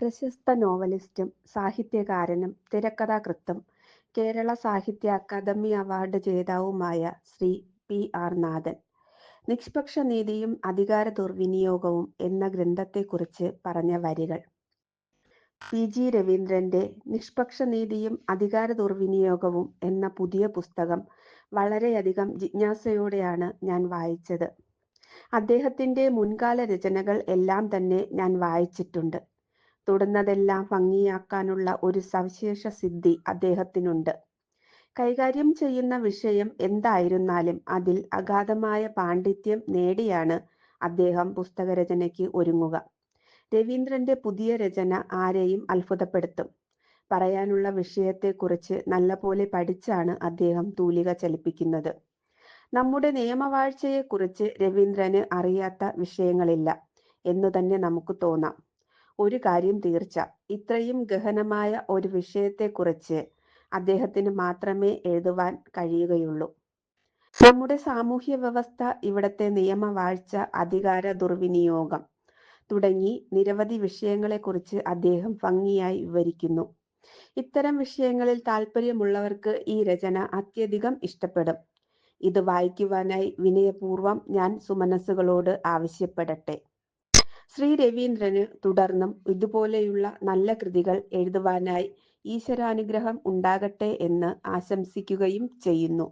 പ്രശസ്ത നോവലിസ്റ്റും സാഹിത്യകാരനും തിരക്കഥാകൃത്തും കേരള സാഹിത്യ അക്കാദമി അവാർഡ് ജേതാവുമായ ശ്രീ പി ആർ നാഥൻ. നിഷ്പക്ഷനീതിയും അധികാര ദുർവിനിയോഗവും എന്ന ഗ്രന്ഥത്തെക്കുറിച്ച് പറഞ്ഞ വരികൾ. പി ജി രവീന്ദ്രന്റെ നിഷ്പക്ഷനീതിയും അധികാര ദുർവിനിയോഗവും എന്ന പുതിയ പുസ്തകം വളരെയധികം ജിജ്ഞാസയോടെയാണ് ഞാൻ വായിച്ചത്. അദ്ദേഹത്തിന്റെ മുൻകാല രചനകൾ എല്ലാം തന്നെ ഞാൻ വായിച്ചിട്ടുണ്ട്. തൊടുന്നതെല്ലാം ഭംഗിയാക്കാനുള്ള ഒരു സവിശേഷ സിദ്ധി അദ്ദേഹത്തിനുണ്ട്. കൈകാര്യം ചെയ്യുന്ന വിഷയം എന്തായിരുന്നാലും അതിൽ അഗാധമായ പാണ്ഡിത്യം നേടിയാണ് അദ്ദേഹം പുസ്തകരചനയ്ക്ക് ഒരുങ്ങുക. രവീന്ദ്രന്റെ പുതിയ രചന ആരെയും അത്ഭുതപ്പെടുത്തും. പറയാനുള്ള വിഷയത്തെക്കുറിച്ച് നല്ലപോലെ പഠിച്ചാണ് അദ്ദേഹം തൂലിക ചലിപ്പിക്കുന്നത്. നമ്മുടെ നിയമവാഴ്ചയെക്കുറിച്ച് രവീന്ദ്രന് അറിയാത്ത വിഷയങ്ങളില്ല എന്ന് തന്നെ നമുക്ക് തോന്നാം. ഒരു കാര്യം തീർച്ച. ഇത്രയും ഗഹനമായ ഒരു വിഷയത്തെക്കുറിച്ച് അദ്ദേഹത്തിന് മാത്രമേ എഴുതുവാൻ കഴിയുകയുള്ളൂ. നമ്മുടെ സാമൂഹ്യ വ്യവസ്ഥ ഇവിടത്തെ നിയമവാഴ്ച അധികാര ദുർവിനിയോഗം തുടങ്ങി നിരവധി വിഷയങ്ങളെക്കുറിച്ച് അദ്ദേഹം ഭംഗിയായി വിവരിക്കുന്നു. ഇത്തരം വിഷയങ്ങളിൽ താല്പര്യമുള്ളവർക്ക് ഈ രചന അത്യധികം ഇഷ്ടപ്പെടും. ഇത് വായിക്കുവാനായി വിനയപൂർവം ഞാൻ സുമനസ്സുകളോട് ആവശ്യപ്പെടട്ടെ. ശ്രീ രവീന്ദ്രന് തുടർന്നും ഇതുപോലെയുള്ള നല്ല കൃതികൾ എഴുതുവാനായി ഈശ്വരാനുഗ്രഹം ഉണ്ടാകട്ടെ എന്ന് ആശംസിക്കുകയും ചെയ്യുന്നു.